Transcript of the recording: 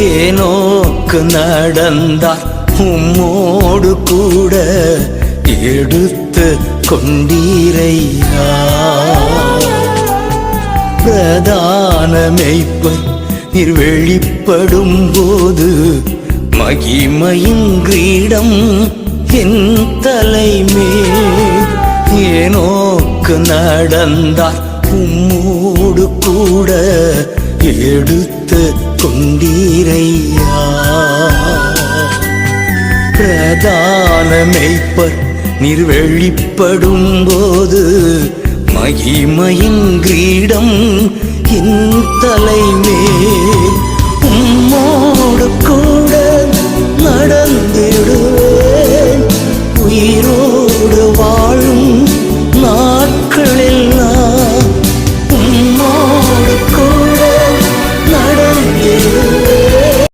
ஏனோக்கு நடந்தார் உம்மோடு கூட எடுத்து கொண்டீரையா? பிரதான மெய்ப்பர் நீர் வெளிப்படும் போது மகிமையின் கிரீடம் என் தலைமே. ஏனோக்கு நடந்தார் உம்மோடு கூட எடுத்து கொண்டீரையா? பிரதான மெய்ப்பர் நீர் வெளிப்படும் போது மகிமையின் கிரீடம் என் தலைமே